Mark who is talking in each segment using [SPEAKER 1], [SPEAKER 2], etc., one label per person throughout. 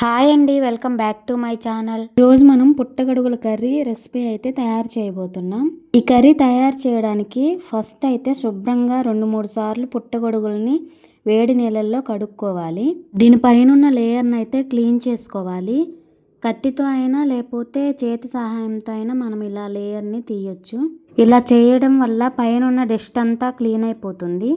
[SPEAKER 1] Hi అండి welcome back to my channel. రోజు మనం పుట్టగడుగుల కర్రీ రెసిపీ అయితే తయారు చేయబోతున్నాం. ఈ కర్రీ తయారు చేయడానికి ఫస్ట్ అయితే శుభ్రంగా రెండు మూడు సార్లు పుట్టగొడుగులని వేడి నీళ్ళల్లో కడుక్కోవాలి. దీనిపైనున్న లేయర్ని అయితే క్లీన్ చేసుకోవాలి. కత్తితో అయినా లేకపోతే చేతి సహాయంతో అయినా మనం ఇలా లేయర్ని తీయొచ్చు. ఇలా చేయడం వల్ల పైన ఉన్న డస్ట్ అంతా క్లీన్ అయిపోతుంది.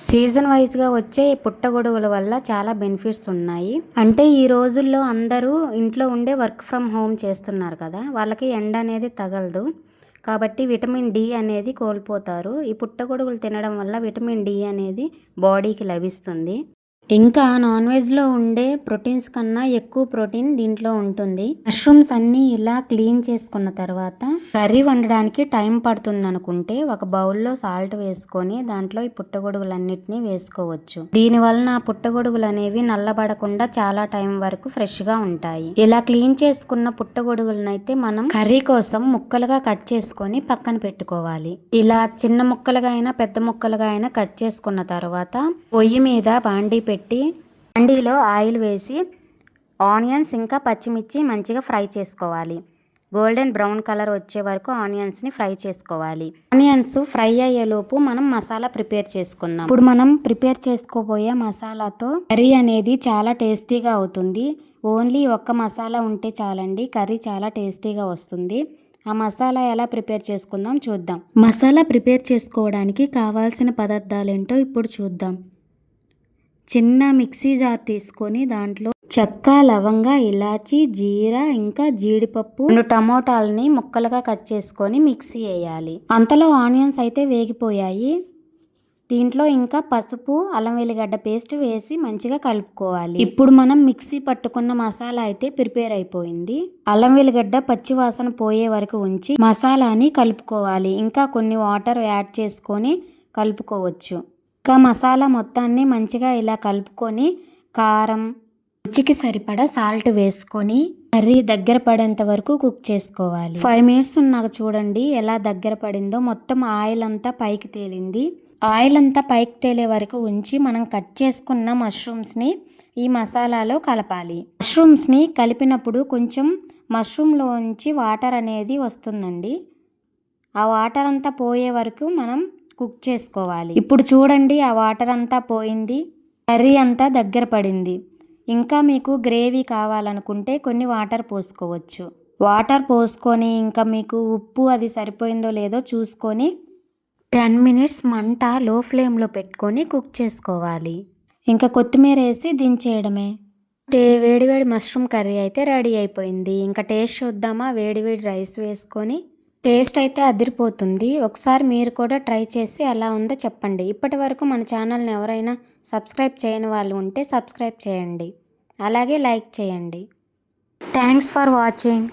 [SPEAKER 1] సీజన్ వైజ్గా వచ్చే పుట్టగొడుగుల వల్ల చాలా బెనిఫిట్స్ ఉన్నాయి. అంటే ఈ రోజుల్లో అందరూ ఇంట్లో ఉండే వర్క్ ఫ్రమ్ హోమ్ చేస్తున్నారు కదా వాళ్ళకి ఎండ అనేది తగలదు. కాబట్టి విటమిన్ డి అనేది కోల్పోతారు. ఈ పుట్టగొడుగులు తినడం వల్ల విటమిన్ డి అనేది బాడీకి లభిస్తుంది. ఇంకా నాన్ వెజ్లో ఉండే ప్రోటీన్స్ కన్నా ఎక్కువ ప్రోటీన్ దీంట్లో ఉంటుంది. మష్రూమ్స్ అన్నీ ఇలా క్లీన్ చేసుకున్న తర్వాత కర్రీ వండడానికి టైం పడుతుంది అనుకుంటే ఒక బౌల్లో సాల్ట్ వేసుకొని దాంట్లో ఈ పుట్టగొడుగులన్నిటిని వేసుకోవచ్చు. దీని వలన పుట్టగొడుగులు అనేవి నల్లబడకుండా చాలా టైం వరకు ఫ్రెష్గా ఉంటాయి. ఇలా క్లీన్ చేసుకున్న పుట్టగొడుగులనైతే మనం కర్రీ కోసం ముక్కలుగా కట్ చేసుకొని పక్కన పెట్టుకోవాలి. ఇలా చిన్న ముక్కలుగా అయినా పెద్ద ముక్కలుగా అయినా కట్ చేసుకున్న తర్వాత పొయ్యి మీద బాండీ పెట్టి హండీలో ఆయిల్ వేసి ఆనియన్స్ ఇంకా పచ్చిమిర్చి మంచిగా ఫ్రై చేసుకోవాలి. గోల్డెన్ బ్రౌన్ కలర్ వచ్చే వరకు ఆనియన్స్ని ఫ్రై చేసుకోవాలి. ఆనియన్స్ ఫ్రై అయ్యేలోపు మనం మసాలా ప్రిపేర్ చేసుకుందాం. ఇప్పుడు మనం ప్రిపేర్ చేసుకోబోయే మసాలాతో కర్రీ అనేది చాలా టేస్టీగా అవుతుంది. ఓన్లీ ఒక్క మసాలా ఉంటే చాలండి కర్రీ చాలా టేస్టీగా వస్తుంది. ఆ మసాలా ఎలా ప్రిపేర్ చేసుకుందాం చూద్దాం. మసాలా ప్రిపేర్ చేసుకోవడానికి కావాల్సిన పదార్థాలు ఏంటో ఇప్పుడు చూద్దాం. చిన్న మిక్సీ జార్ తీసుకొని దాంట్లో చెక్క లవంగ ఇలాచి జీరా ఇంకా జీడిపప్పు రెండు టమోటాలని ముక్కలుగా కట్ చేసుకొని మిక్సీ వేయాలి. అంతలో ఆనియన్స్ అయితే వేగిపోయాయి. దీంట్లో ఇంకా పసుపు అల్లం వెల్లిగడ్డ పేస్ట్ వేసి మంచిగా కలుపుకోవాలి. ఇప్పుడు మనం మిక్సీ పట్టుకున్న మసాలా అయితే ప్రిపేర్ అయిపోయింది. అల్లం వెల్లిగడ్డ పచ్చి వాసన పోయే వరకు ఉంచి మసాలాని కలుపుకోవాలి. ఇంకా కొన్ని వాటర్ యాడ్ చేసుకొని కలుపుకోవచ్చు. ఇంకా మసాలా మొత్తాన్ని మంచిగా ఇలా కలుపుకొని కారం రుచికి సరిపడా సాల్ట్ వేసుకొని కర్రీ దగ్గర పడేంత వరకు కుక్ చేసుకోవాలి. ఫైవ్ మినిట్స్ ఉన్నాక చూడండి ఎలా దగ్గర పడిందో. మొత్తం ఆయిల్ అంతా పైకి తేలింది. ఆయిల్ అంతా పైకి తేలే వరకు ఉంచి మనం కట్ చేసుకున్న మష్రూమ్స్ని ఈ మసాలాలో కలపాలి. మష్రూమ్స్ని కలిపినప్పుడు కొంచెం మష్రూమ్లోంచి వాటర్ అనేది వస్తుందండి. ఆ వాటర్ అంతా పోయే వరకు మనం కుక్ చేసుకోవాలి. ఇప్పుడు చూడండి ఆ వాటర్ అంతా పోయింది కర్రీ అంతా దగ్గర పడింది. ఇంకా మీకు గ్రేవీ కావాలనుకుంటే కొన్ని వాటర్ పోసుకోవచ్చు. వాటర్ పోసుకొని ఇంకా మీకు ఉప్పు అది సరిపోయిందో లేదో చూసుకొని టెన్ మినిట్స్ మంట లో ఫ్లేమ్లో పెట్టుకొని కుక్ చేసుకోవాలి. ఇంకా కొత్తిమీర వేసి దించేయడమే. టే వేడివేడి మష్రూమ్ కర్రీ అయితే రెడీ అయిపోయింది. ఇంకా టేస్ట్ చూద్దామా? వేడివేడి రైస్ వేసుకొని టేస్ట్ అయితే అదిరిపోతుంది. ఒకసారి మీరు కూడా ట్రై చేసి ఎలా ఉందో చెప్పండి. ఇప్పటి వరకు మన ఛానల్ని ఎవరైనా సబ్స్క్రైబ్ చేయని వాళ్ళు ఉంటే సబ్స్క్రైబ్ చేయండి. అలాగే లైక్ చేయండి. Thanks for watching